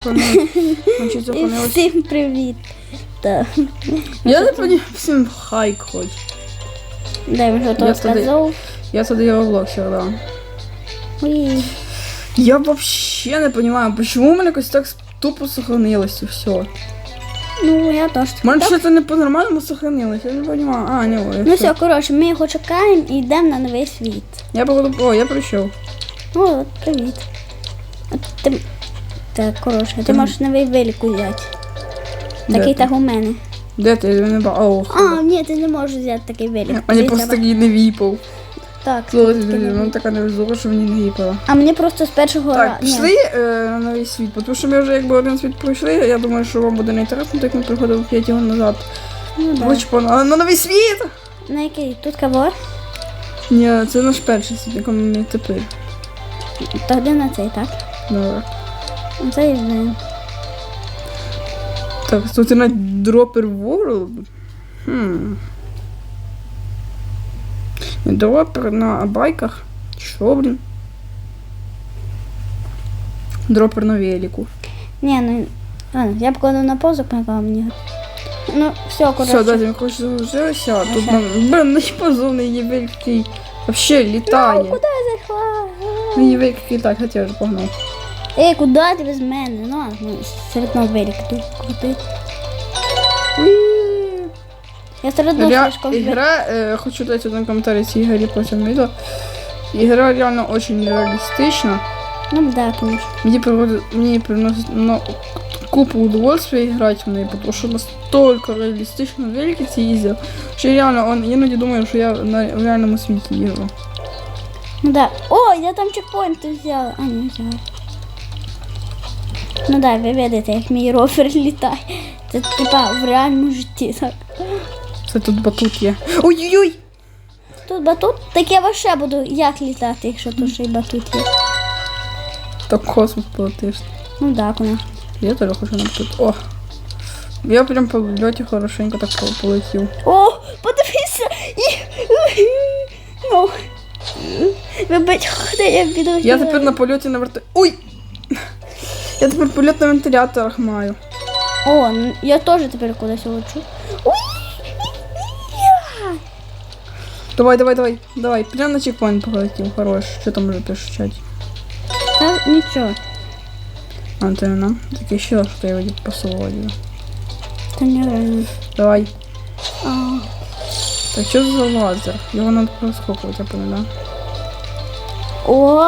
І всім привіт. Так. Я не поняв, всім хайк хоч. Дай вже то сказав. Я туди його влог да. Я вообще не понимаю, почему у мене якось так тупо сохранилось все. Ну, я теж. У мене що-то не по-нормальному сохранилось, я не понимаю. А, не, ой, Ну все, коротше, ми його чекаємо і йдемо на новий світ. Я походу, о, я прийшов. Ну, от, привіт. От ти... Так, коротше, ти можеш новий велик взяти. Такий так у мене. Де ти? Я не ба... А, ні, ти не можеш взяти такий велик. Мені Тобі просто такий не віпав. Так. Ну така не везло, що мені не віпало. А мені просто з першого Так, пішли е, на новий світ, тому що ми вже якби один світ пройшли, я думаю, що вам буде не інтересно, так ми приходили 5 його назад. Ну, да. На, на новий світ! На який? Тут кого? Ні, це наш перший світ, якому ми тепер. Тоді на цей, так? Добре. Вже. Так, тут на Dropper World. Хм. Дропер на байках. Що, блін? Дропер на велику. Ні, ну. А, я покладу на паузу, поки мені. Ну, все, коротше. Все, дайте, ми хоч залишилося. Тут нам, блин, не позовний є великий. Вообще Ну, літає. куди я зайшла? Мені великий так, хоча я вже погнав. Ей, куди ти без мене? Ну, ну серед одного велика тут крути. Я серед одного Ре... слишком. Игра, э, хочу дать один комментарий с Игоря потім відео. Игра реально очень реалистична. Ну, да, конечно. Мне, приводит, мне приносит ну, купу удовольствия играть в ней, потому что настолько реалистично великий що я реально, он, я іноді думаю, що я на, в реальному світі їжджу. Ну да. О, я там чекпоінт взяла. А, не взяла. Ну да, ви видите, як мій ровер літає. Це типа в реальному житті так. Це тут батут є. Ой-ой-ой! Тут батут, так я вообще буду як літати, якщо тут ще й батут є. Так космос полетиш. Ну да, конечно. Я теж хочу на батут. О! Я прям по льоті хорошенько так по- полетів. О, подивися! І... Ну. Вибач, куди я піду. Я тепер на польоті на верти. Ой! Я тепер польот на вентиляторах маю. О, я теж тепер кудись лечу. Давай, давай, давай, давай. Прямо на чекпоінт полетів. Хорош. Що там вже пишуть в чаті? Та нічого. Антенна. Таке ще, що я його посилаю. Та нереально. Давай. А, Так що за лазер? Його треба проскокувати, я пам'ятаю. О!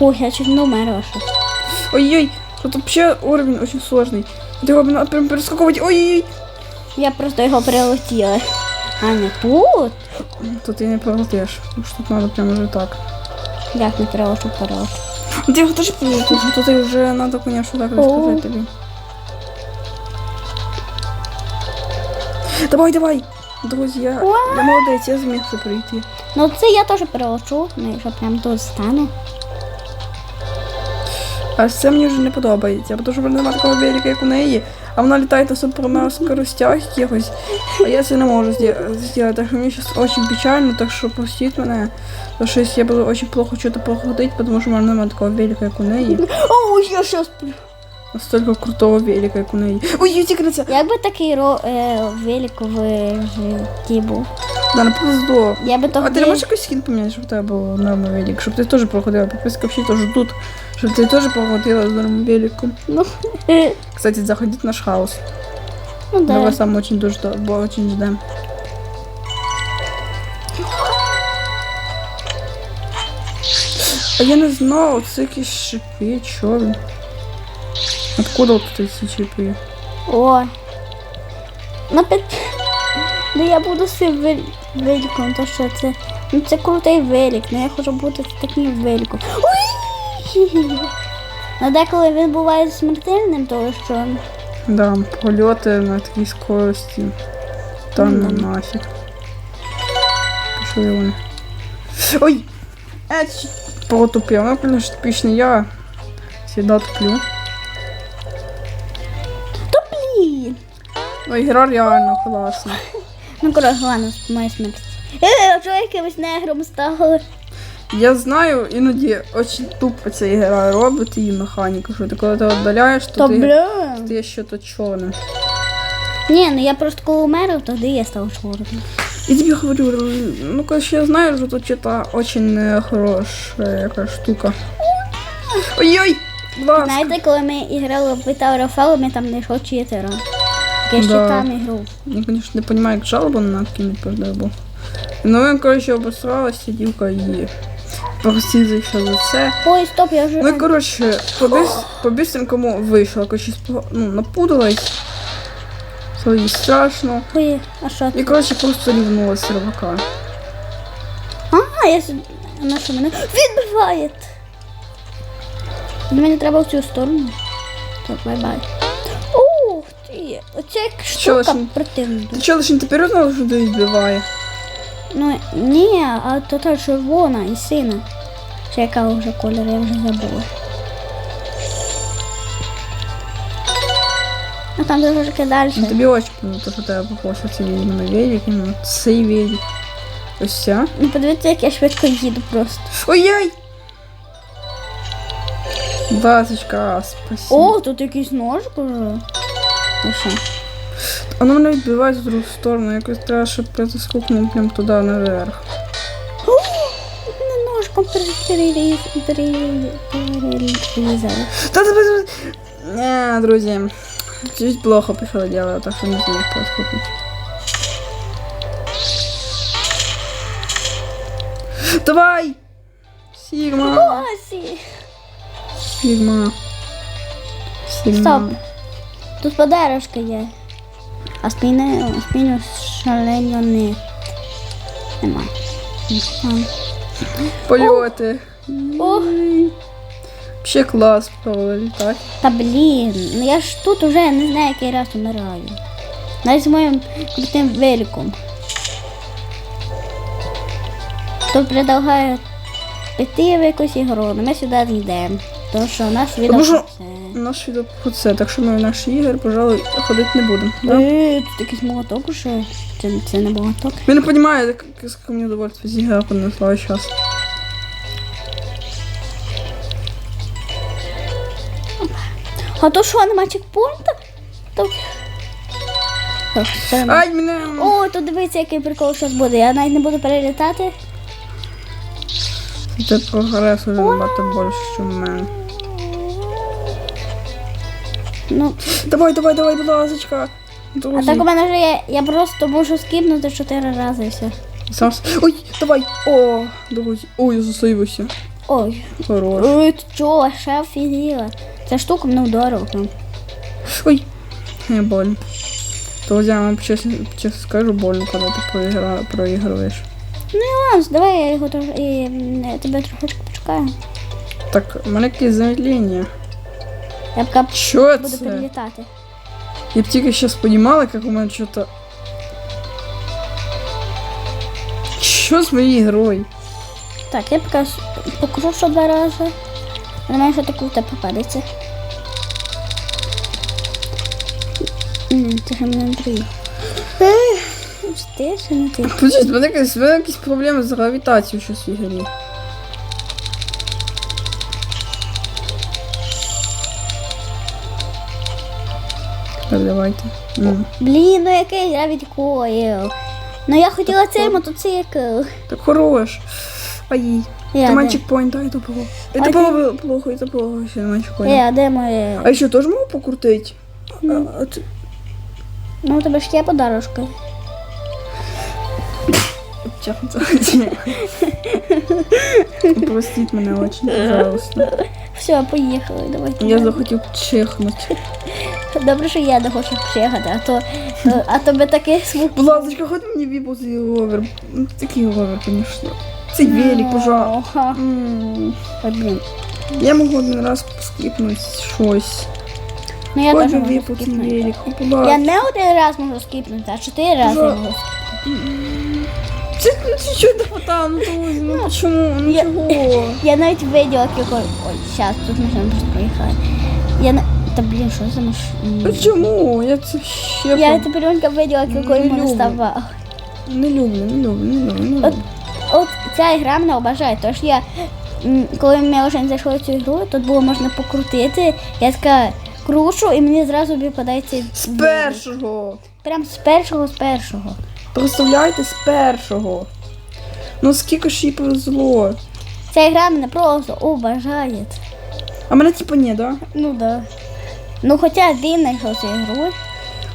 Ой, я чуть не умерла щось. Ой-ой, тут вообще уровень очень сложный. Ты его надо прям перескакивать. Ой-ой-ой. Я просто його прилетіла. А не тут? Тут ты не пролетишь. Потому что тут надо прям уже так. Як не прилечу вперед? Ты его тоже прилетишь. но Тут и уже надо, конечно, так рассказать тебе. Давай, давай. Друзья, я молодець, я зміг це пройти. Ну це я теж прилечу, ну якщо прям тут стану. А це мені вже не подобається, тому що вона немає такого велика, як у неї, а вона літає на супер скоростях якихось, а я це не можу зробити. Так що мені зараз дуже печально, так що простіть мене. Тому що я буду дуже плохо чого-то проходити, тому що в мене немає такого велика, як у неї. О, я щас... Настільки крутого велика, як у неї. Ой, я тільки на це. Як би такий ро... е, велик в житті був? Да, не повезло. Я би А ти не тоді... можеш якийсь скін поміняти, щоб у тебе був нормальний велик, щоб ти теж проходила. Підписка всі теж тут, щоб ти теж проходила з нормальним великом. Ну, Кстати, заходіть в наш хаос. ну Да. Мы да. вас там очень дуже бо очень ждем. А я не знав, це якісь шипи, чо він? Откуда вот тут ці шипи? О. Ну, під... Ну я буду з цим вел... великом, то що це. Ну це крутий велик, ну я хочу бути таким великом. Ой! Ну деколи він буває смертельним, тому що. Да, польоти на такій скорості. Там Ну, ну, нафіг. Пішли вони. Ой! Еч! Протупив. Ну, блин, що типічний я. Всегда туплю. То блін! Ну, ігра реально класна. Ну коротше, ладно, моя смерть. Е, а чого якимось негром стало? Я знаю, іноді очень тупо ця ігра робить її механіку, що ти коли ти віддаляєш, то Та ти блін. стає що-то чорне. Ні, ну я просто коли умерла, тоді я став чорним. Я тобі говорю, ну короче, я знаю, що тут что-то очень хороша яка штука. Ой-ой! Будь ласка. Знаєте, коли ми грали в Tower of Hell, ми там знайшов Да. ще там іграв. Я, конечно, не понимаю, як жалоба на відповідає був. Ну, він, короче, обосралася дівка і прості за що за це. Ой, стоп, я вже. Ну і коротше, побіс, по-бистренькому вийшла, якось спо- ну, напудалась. Це їй страшно. Ой, а що І коротше просто рівнула сервака. А, я с- на що мене відбиває. Мені треба в цю сторону. Так, бай-бай. Ух ти, оце як Що штука лише? противна. Ти чого лише не тепер знала, що ти відбиває? Ну, ні, а то та червона і сина. Ще яка вже колір, я вже забула. А там трошки далі. Ну, тобі очень то, що тебе похоже цей іменно велик, іменно цей велик. Ось ця. Ну подивіться, як я швидко їду просто. Ой-ой! Васечка, спасибо. О, тут якийсь ножик уже. Ну що? Воно мене відбиває з другу сторону, якось треба, щоб притискнув прям туди наверх. Мене ножком переріз- переріз- перерізали. Та тебе. Не, друзі. Чуть плохо пішло дело, так що не знаю, як проскопити. Давай! Сігма! Осі. Сігма. Сігма. Стоп. Тут подарочка є. А спини, спину шалено не. Нема. Польоти. Ох, Ще клас літати. та блін, ну я ж тут уже не знаю, який раз умираю. Навіть з моїм крутим великом. То предлагає піти в якусь ігру, але ми сюди не йдемо. Тому що у нас відео. Тому що- це. Наш відео про це, так що ми в наші ігри, пожалуй, ходити не будемо. Да? Е, тут якийсь молоток уже. Це, це не молоток. Я не розумію, як, скільки мені удовольствия з ігра принесла зараз. А то що, нема чекпоінта? То... Так. Ай, мене! О, тут дивіться, який прикол зараз буде. Я навіть не буду перелітати. Це прогрес уже набагато більше, ніж у мене. Ну, Давай, давай, давай, будь ласочка. а так у мене вже є, я просто можу скіпнути чотири рази і все. Сам... Ой, давай. О, друзі. Ой, я засейвився. Ой, Хорош. ой, ти чого, ще офігіла. Ця штука мене ударила. прям. Ой. Не больно. Друзі, я вам чесно, чесно скажу, больно, коли ти проігра... проігруєш. Ну і ладно, давай я його трош... і, тебе трошечки почекаю. Так, у мене якесь замедлення. Я поки Що буду це? перелітати. Я б тільки зараз розуміла, як у мене що-то... Що з моєю грою? Так, я поки с- покрушу два рази. На мене що таке тебе попадеться. М, Ти ж мене не приїхав. Ти чи не ти? Подожди, в мене якісь, в мене якісь проблеми з гравітацією щось в ігрі. Так, давайте. М. Блін, ну який я відкоїв. Ну я хотіла цей мотоцикл. Так хорош. Ай. Я, Нема де? чекпоінта, это плохо. А Это ти- плохо, плохо, это плохо, ще нема чекпоінта. Е, а де моє? А еще тоже могу покрутить? А, а ты- Ну у тебе ж є подарочка. Чахнется. Простить меня очень, пожалуйста. Все, поїхали, давайте. Я захотел чихнуть. Добре, що я не хочу приїхати, а то, а то би такий звук. Будь ласка, хоч мені віпу цей говер. Ну, Такий говер. Цей велик, пожалуйста. Ага. М. Ой, блін. Я можу один раз скипнути щось. Ну я теж можу велик. Я не один раз можу скіпнути, а чотири рази можу. Це це не хватало? Ну, друзі, ну чому? Ну чого? Я навіть виділа, як. Ой, зараз, тут можна просто проїхати. Я. Та блін, що за маш... Ну чому? Я це ще Я виділа, як Не його йому люблю. не люблю, не люблю, не люблю, не От, люблю. от ця ігра мене обажає. Тож я, м, коли ми вже зайшли в цю ігру, тут було можна покрутити. Я така крушу, і мені зразу випадає цей З першого. Прям з першого, з першого. Представляєте, з першого. Ну скільки ж їй повезло. Ця ігра мене просто обажає. А мене типа ні, да? Ну да. Ну хоча він знайшов цю ігру.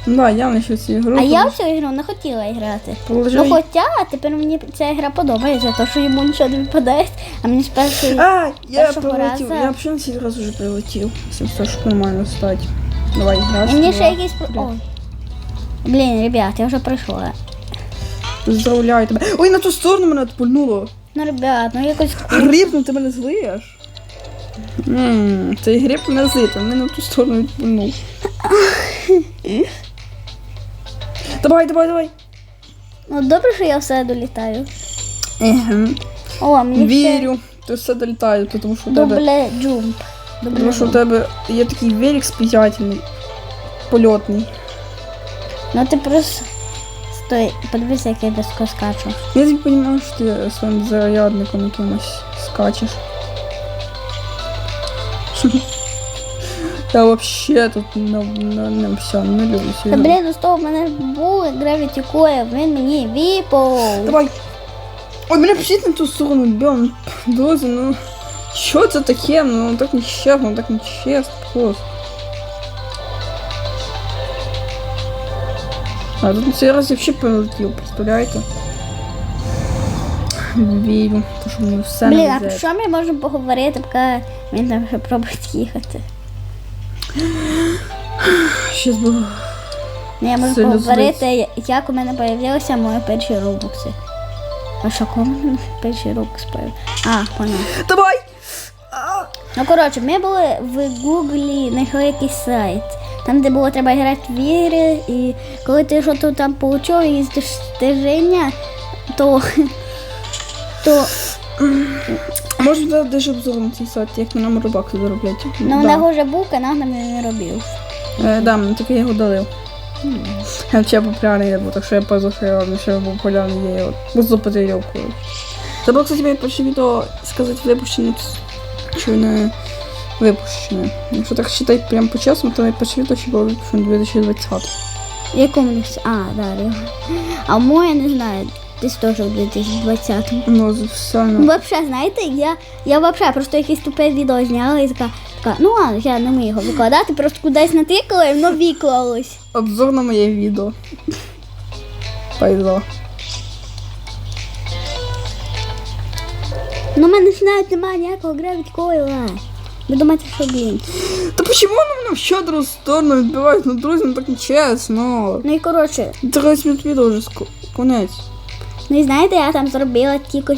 Ну да, я знайшов цю ігру. А я в цю ігру не хотіла грати. Положи Ну хоча тепер мені ця гра подобається, тому що йому нічого не випадає, а мені з першої. А, я прилетів. разу. Я взагалі на цей раз уже прилетів. 700, щоб нормально стати. Давай, І мені ще якийсь. Блін, ребят, я вже прийшла. Поздравляю тебе. Ой, на ту сторону мене отпульнуло. Ну, ребят, ну якось. Гриб, ну ти мене злиш. Ммм, цей гриб злить, він мене на ту сторону відпульнув. Давай, давай, давай. Ну добре, що я все долітаю. Еге. О, мені Вірю, ти все долітає, тому що в тебе, джумп. Тому що в тебе є такий велик спеціальний, польотний. Ну ти просто. Стой, подивися, як я безко скачу. Я не розумію, що ти своїм зарядником якимось скачеш. Я вообще тут на, на, на все, не люблю Та цю блін, ну стоп, в мене був Gravity Coil, він мені віпав. Давай. Ой, мене пишіть на ту сторону, бьом. Друзі, ну. Що це таке? Ну так нечесно, так нечесно просто. А тут на цей раз я взагалі прилетів, представляєте? Вірю, то що мені все Блін, не а про що ми можемо поговорити, поки він там ще пробує їхати? Щас було. Ну, я можу Сильно поговорити, як у мене появилися мої перші робокси. А що коли у мене перші робокси появилися? А, понял. Давай! Ну коротше, ми були в Гуглі, знайшли якийсь сайт. Там, де було треба грати в ігри, і коли ти щось там получив якісь достиження, то. То А може дати дещо обзор на цей сайт, як на нам рибаки заробляти? ну, у нього вже був канал, нам не робив. Е, да, мені тільки я його долив. Я популярний я був, так що я що я ще був популярний, я його просто потеряв, коротше. Це кстати, моє перше відео, сказати, випущене чи не випущене. Якщо так читати прям по-чесному, то моє перше відео ще було випущене 2020. Якому? А, да. А моє не знаю, десь теж у 2020-му. Ну, все, Ну, ну. вообще, знаєте, я, я вообще просто якесь тупе відео зняла і така, така, ну ладно, я не вмію його викладати, просто кудись натикала і воно виклалось. Обзор на моє відео. Пойдо. Ну, в мене ж навіть немає ніякого Gravity Coil. Ви думаєте, що блін? Та почему воно мене в щодру сторону відбивають? Ну, друзі, ну так нечесно. Ну і коротше, 30 минут відео вже конець. Ну і знаєте, я там зробила тільки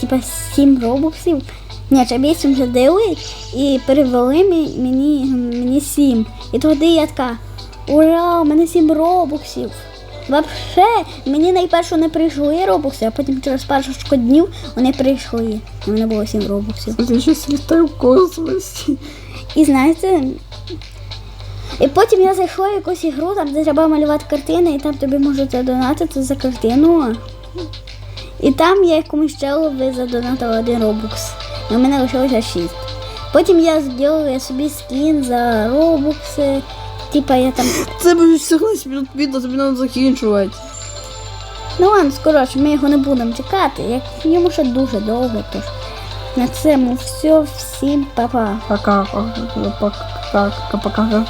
типа 7 робоксів. Ні, чи 8 вже дали і перевели мені, мені 7. І тоді я така, ура, у мене 7 робоксів. Вообще, мені найперше не прийшли робокси, а потім через пару днів вони прийшли. В мене було 7 робоксів. Я щас літаю в космосі. І знаєте. І потім я зайшла в якусь ігру, там де треба малювати картини, і там тобі можуть задонатити за картину. І там я якомусь челові задонатила один робокс. І у мене лишилося 6. Потім я зробила собі скін за робокси. Типа я там. Це буде 14 минут відео, тобі треба закінчувати. Ну ладно, коротше, ми його не будемо чекати. Як йому ще дуже довго, тож. На цьому все, всім па-па. Пока, пока, пока, пока, пока, пока.